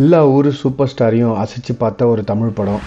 எல்லா ஊர் சூப்பர் ஸ்டாரையும் அசைச்சு பார்த்த ஒரு தமிழ் படம்.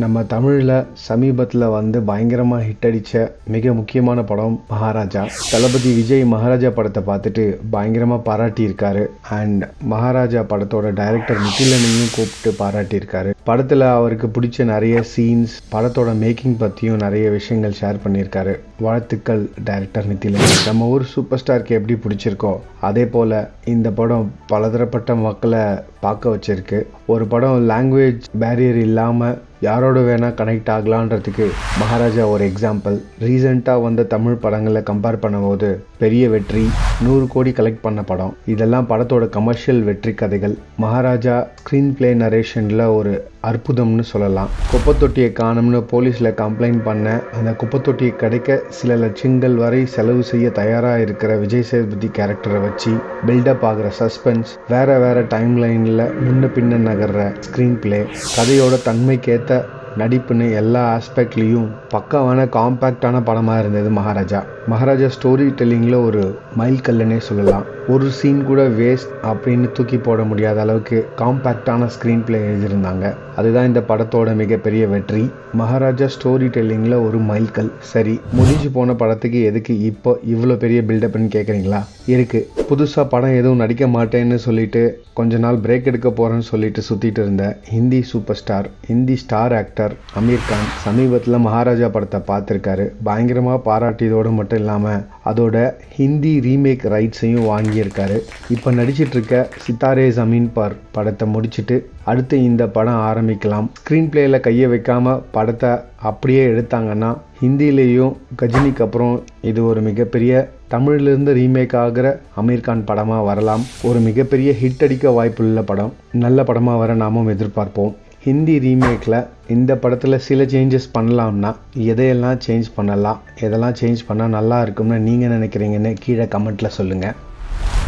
நம்ம தமிழில் சமீபத்தில் வந்து பயங்கரமாக ஹிட் அடித்த மிக முக்கியமான படம் மகாராஜா. தளபதி விஜய் மகாராஜா படத்தை பார்த்துட்டு பயங்கரமாக பாராட்டியிருக்காரு. அண்ட் மகாராஜா படத்தோட டைரக்டர் நித்திலனையும் கூப்பிட்டு பாராட்டியிருக்காரு. படத்தில் அவருக்கு பிடிச்ச நிறைய சீன்ஸ் படத்தோட மேக்கிங் பற்றியும் நிறைய விஷயங்கள் ஷேர் பண்ணியிருக்காரு. வாழ்த்துக்கள் டைரக்டர் நிதிலன் நம்ம ஊர் சூப்பர் ஸ்டாருக்கு எப்படி பிடிச்சிருக்கோ அதே போல் இந்த படம் பலதரப்பட்ட மக்களை பார்க்க வச்சிருக்கு. ஒரு படம் லாங்குவேஜ் பேரியர் இல்லாமல் யாரோட வேணால் கனெக்ட் ஆகலான்றதுக்கு மகாராஜா ஒரு எக்ஸாம்பிள் ரீசெண்டாக வந்த தமிழ் படங்களை கம்பேர் பண்ணும்போது பெரிய வெற்றி நூறு கோடி கலெக்ட் பண்ண படம். இதெல்லாம் படத்தோட கமர்ஷியல் வெற்றி கதைகள். மகாராஜா ஸ்க்ரீன் பிளே நரேஷனில் ஒரு அற்புதம்னு சொல்லலாம். குப்பத்தொட்டியை காணும்னு போலீஸில் கம்ப்ளைண்ட் பண்ண அந்த குப்பைத்தொட்டியை கிடைக்க சில லட்சங்கள் வரை செலவு செய்ய தயாராக இருக்கிற விஜய் சேதுபதி கேரக்டரை வச்சு பில்டப் ஆகிற சஸ்பென்ஸ் வேற வேற டைம் லைனில் முன்ன பின்ன நகர்ற ஸ்க்ரீன் பிளே கதையோட தன்மைக்கேற்ற நடிப்புன்னு எல்லா ஆஸ்பெக்ட்லேயும் பக்காவான காம்பேக்டான படமாக இருந்தது மகாராஜா. மகாராஜா ஸ்டோரி டெல்லிங்கில் ஒரு மைல் கல்லுன்னே சொல்லலாம். ஒரு சீன் கூட வேஸ்ட் அப்படின்னு தூக்கி போட முடியாத அளவுக்கு காம்பேக்டான ஸ்க்ரீன் பிளே எழுதியிருந்தாங்க. அதுதான் இந்த படத்தோட மிகப்பெரிய வெற்றி. மகாராஜா ஸ்டோரி டெல்லிங்கில் ஒரு மைல்கல் சரி முடிஞ்சு போன படத்துக்கு எதுக்கு இப்போ இவ்வளோ பெரிய பில்டப்னு கேட்குறீங்களா இருக்குது புதுசாக படம் எதுவும் நடிக்க மாட்டேன்னு சொல்லிட்டு கொஞ்ச நாள் பிரேக் எடுக்க போகிறேன்னு சொல்லிட்டு சுற்றிட்டு இருந்த Hindi super star Hindi star actor Aamir Khan சமீபத்தில் மகாராஜா படத்தை பார்த்துருக்காரு. பயங்கரமாக பாராட்டியதோடு மட்டும் இல்லாமல் அதோட ஹிந்தி ரீமேக் ரைட்ஸையும் வாங்கியிருக்காரு. இப்போ நடிச்சிட்ருக்க சித்தாரே ஜமீன் பார் படத்தை முடிச்சுட்டு அடுத்து இந்த படம் ஆரம்பிக்கலாம். ஸ்க்ரீன் பிளேயில் கையை வைக்காமல் படத்தை அப்படியே எடுத்தாங்கன்னா ஹிந்திலேயும் கஜினிக்கு அப்புறம் இது ஒரு மிகப்பெரிய தமிழிலிருந்து ரீமேக் ஆகிற அமீர்கான் படமாக வரலாம். ஒரு மிகப்பெரிய ஹிட் அடிக்க வாய்ப்புள்ள படம். நல்ல படமாக வர நாமும் எதிர்பார்ப்போம். ஹிந்தி ரீமேக்கில் இந்த படத்தில் சில சேஞ்சஸ் பண்ணலாம்னா எதையெல்லாம் சேஞ்ச் பண்ணலாம் எதெல்லாம் சேஞ்ச் பண்ணால் நல்லா இருக்கும்னு நீங்கள் நினைக்கிறீங்கன்னு கீழே கமெண்ட்டில் சொல்லுங்கள்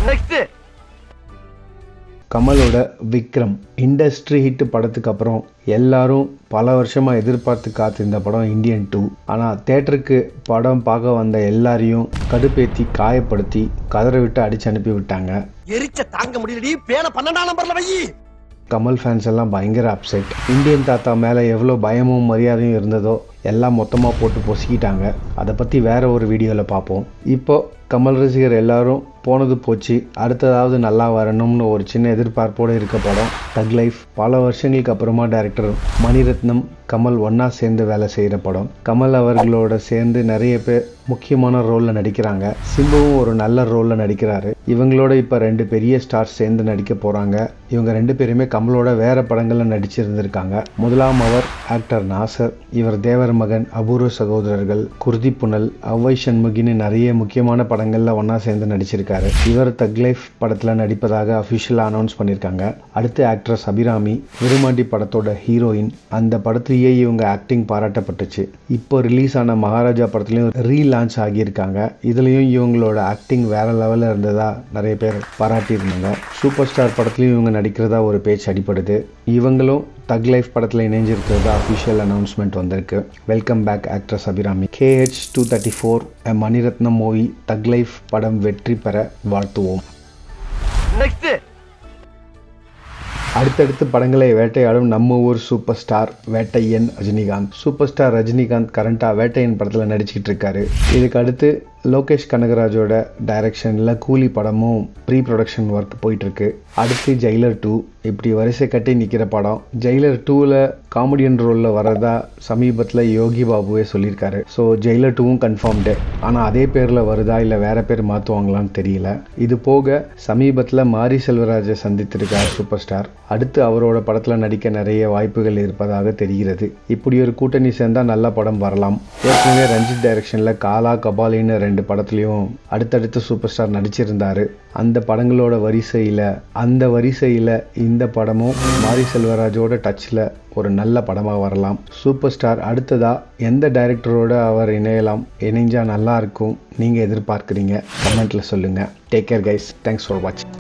நெக்ஸ்ட் கமலோட விக்ரம் இண்டஸ்ட்ரி ஹிட் படத்துக்கு அப்புறம் எல்லாரும் பல வருஷமாக எதிர்பார்த்து காத்திருந்த படம் இந்தியன் டூ ஆனால் தேட்டருக்கு படம் பார்க்க வந்த எல்லாரையும் கடுப்பேத்தி காயப்படுத்தி கதற விட்டு அடிச்சு அனுப்பி விட்டாங்க. எரிச்ச தாங்க முடியலடி பேன பன்னெண்டாம் நம்பர்ல வை. கமல் ஃபேன்ஸ் எல்லாம் பயங்கர அப்செட் இந்தியன் தாத்தா மேலே எவ்வளோ பயமும் மரியாதையும் இருந்ததோ எல்லாம் மொத்தமாக போட்டு பொசிக்கிட்டாங்க. அதை பற்றி வேறு ஒரு வீடியோவில் பார்ப்போம் இப்போது கமல் ரசிகர் எல்லாரும் போனது போச்சு. அடுத்ததாவது நல்லா வரணும்னு ஒரு சின்ன எதிர்பார்ப்போடு இருக்க படம் தக் லைஃப் பல வருஷங்களுக்கு அப்புறமா டேரக்டர் மணிரத்னம் கமல் ஒன்றா சேர்ந்து வேலை செய்கிற படம். கமல் அவர்களோட சேர்ந்து நிறைய பேர் முக்கியமான ரோலில் நடிக்கிறாங்க. சிம்புவும் ஒரு நல்ல ரோலில் நடிக்கிறாரு. இவங்களோட இப்போ ரெண்டு பெரிய ஸ்டார்ஸ் சேர்ந்து நடிக்க போகிறாங்க இவங்க ரெண்டு பேருமே கமலோட வேறு படங்களில் நடிச்சிருந்திருக்காங்க. முதலாம் அவர் ஆக்டர் நாசர். இவர் தேவர் மகன் அபூர்வ சகோதரர்கள் குருதி புனல் அவ்வை சண்முகின்னு நிறைய முக்கியமான படங்களில் ஒன்றா சேர்ந்து நடிச்சிருக்காரு. இவர் தக் லைஃப் படத்தில் நடிப்பதாக அஃபிஷியலாக அனௌன்ஸ் பண்ணியிருக்காங்க அடுத்து ஆக்ட்ரஸ் அபிராமி விருமாண்டி படத்தோட ஹீரோயின் அந்த படத்திலேயே இவங்க ஆக்டிங் பாராட்டப்பட்டுச்சு. இப்போ ரிலீஸ் ஆன மகாராஜா படத்துலையும் ரீலான்ச் ஆகியிருக்காங்க. இதுலேயும் இவங்களோட ஆக்டிங் வேற லெவலில் இருந்ததா நிறைய பேர் பாராட்டியிருந்தாங்க. சூப்பர் ஸ்டார் படத்துலையும் இவங்க நடிக்கிறதா ஒரு பேச்சு அடிப்படுது இவங்களும் தக் லைஃப் படத்தில் இணைஞ்சிருக்கிறதா அஃபிஷியல் அனௌன்ஸ்மெண்ட் வந்திருக்கு. Welcome back actress Abhirami. KH two thirty four Maniratnam movie thug life படம் வெற்றி பெற வாழ்த்துவோம். அடுத்தடுத்து படங்களை வேட்டையாடும் நம்ம ஊர் super star Vettaiyan Rajinikanth. Super star Rajinikanth கரண்டாக வேட்டையன் படத்தில் நடிச்சிட்டு இருக்காரு. இதுக்கு அடுத்து லோகேஷ் கனகராஜோட டைரக்ஷனில் கூலி படமும் ப்ரீ ப்ரொடக்ஷன் ஒர்க் போயிட்டுருக்கு. அடுத்து ஜெயிலர் டூ இப்படி வரிசை கட்டி நிற்கிற படம். ஜெயிலர் டூவில் காமெடியன் ரோலில் வரதா சமீபத்தில் யோகி பாபுவே சொல்லியிருக்காரு. ஸோ ஜெயிலர் டூவும் கன்ஃபார்ம்டு ஆனால் அதே பேரில் வருதா இல்லை வேற பேர் மாற்றுவாங்களான்னு தெரியல. இது போக சமீபத்தில் மாரி செல்வராஜை சந்தித்திருக்கார் சூப்பர் ஸ்டார் அடுத்து அவரோட படத்தில் நடிக்க நிறைய வாய்ப்புகள் இருப்பதாக தெரிகிறது. இப்படி ஒரு கூட்டணி சேர்ந்தால் நல்ல படம் வரலாம். ஏற்கனவே ரஞ்சித் டைரக்ஷனில் காலா கபாலின்னு ரெண்டு ரெண்டு படத்துலையும் அடுத்தடுத்து சூப்பர் ஸ்டார் நடிச்சிருந்தாரு. அந்த படங்களோட வரிசையில் அந்த வரிசையில் இந்த படமும் மாரி செல்வராஜோட டச்சில் ஒரு நல்ல படமாக வரலாம். சூப்பர் ஸ்டார் அடுத்ததாக எந்த டைரக்டரோட அவர் இணையலாம் இணைஞ்சால் நல்லாயிருக்கும் நீங்கள் எதிர்பார்க்குறீங்க? கமெண்ட்டில் சொல்லுங்கள் take care guys thanks for வாட்சிங்